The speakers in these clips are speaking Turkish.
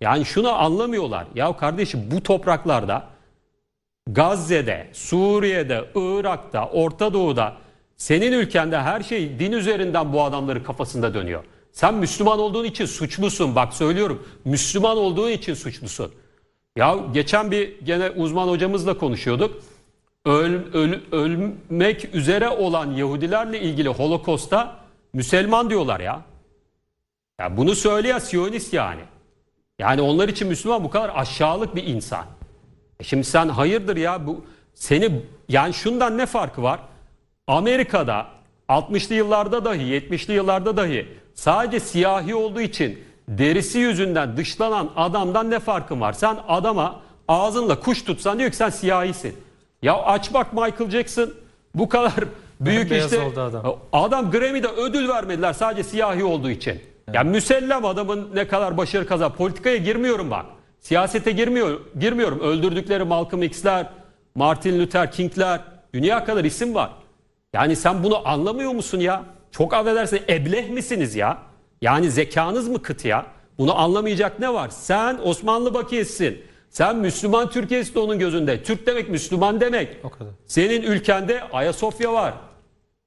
Yani şunu anlamıyorlar. Ya kardeşim bu topraklarda Gazze'de, Suriye'de, Irak'ta, Orta Doğu'da senin ülkende her şey din üzerinden bu adamların kafasında dönüyor. Sen Müslüman olduğun için suçlusun. Bak söylüyorum. Müslüman olduğun için suçlusun. Ya geçen bir gene uzman hocamızla konuşuyorduk. Öl, öl- ölmek üzere olan Yahudilerle ilgili Holocaust'a Müslüman diyorlar ya. Ya bunu söyleyen Siyonist yani. Yani onlar için Müslüman bu kadar aşağılık bir insan. E Şimdi sen hayırdır ya bu seni yani şundan ne farkı var? Amerika'da 60'lı yıllarda dahi 70'li yıllarda dahi sadece siyahi olduğu için derisi yüzünden dışlanan adamdan ne farkın var? Sen adama ağzınla kuş tutsan diyor ki sen siyahisin. Ya aç bak Michael Jackson bu kadar büyük işte adam. adam Grammy'de ödül vermediler sadece siyahi olduğu için. Ya müsellem adamın ne kadar başarı kazan. Politikaya girmiyorum bak. Siyasete girmiyor, girmiyorum. Öldürdükleri Malcolm X'ler, Martin Luther King'ler, dünya kadar isim var. Yani sen bunu anlamıyor musun ya? Çok affedersin ebleh misiniz ya? Yani zekanız mı kıt ya? Bunu anlamayacak ne var? Sen Osmanlı bakiyesisin. Sen Müslüman Türkiye'si onun gözünde. Türk demek Müslüman demek. O kadar. Senin ülkende Ayasofya var.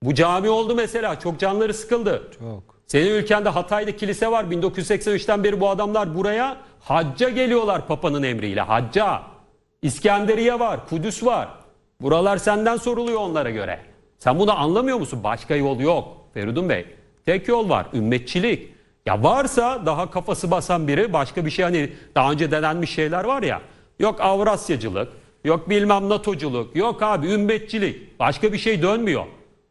Bu cami oldu mesela. Çok canları sıkıldı. Çok. Senin ülkende Hatay'da kilise var. 1983'ten beri bu adamlar buraya hacca geliyorlar Papa'nın emriyle. Hacca. İskenderiye var. Kudüs var. Buralar senden soruluyor onlara göre. Sen bunu anlamıyor musun? Başka yol yok. Feridun Bey. Tek yol var. Ümmetçilik. Ya varsa daha kafası basan biri başka bir şey hani daha önce denenmiş şeyler var ya. Yok Avrasyacılık, yok bilmem NATO'culuk, yok abi ümmetçilik. Başka bir şey dönmüyor.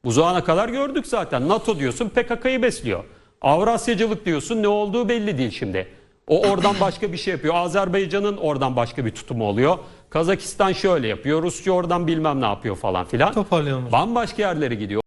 Bu zamana kadar gördük zaten. NATO diyorsun PKK'yı besliyor. Avrasyacılık diyorsun ne olduğu belli değil şimdi. O oradan başka bir şey yapıyor. Azerbaycan'ın oradan başka bir tutumu oluyor. Kazakistan şöyle yapıyor. Rusya oradan bilmem ne yapıyor falan filan. Toparlayalım. Bambaşka yerlere gidiyor.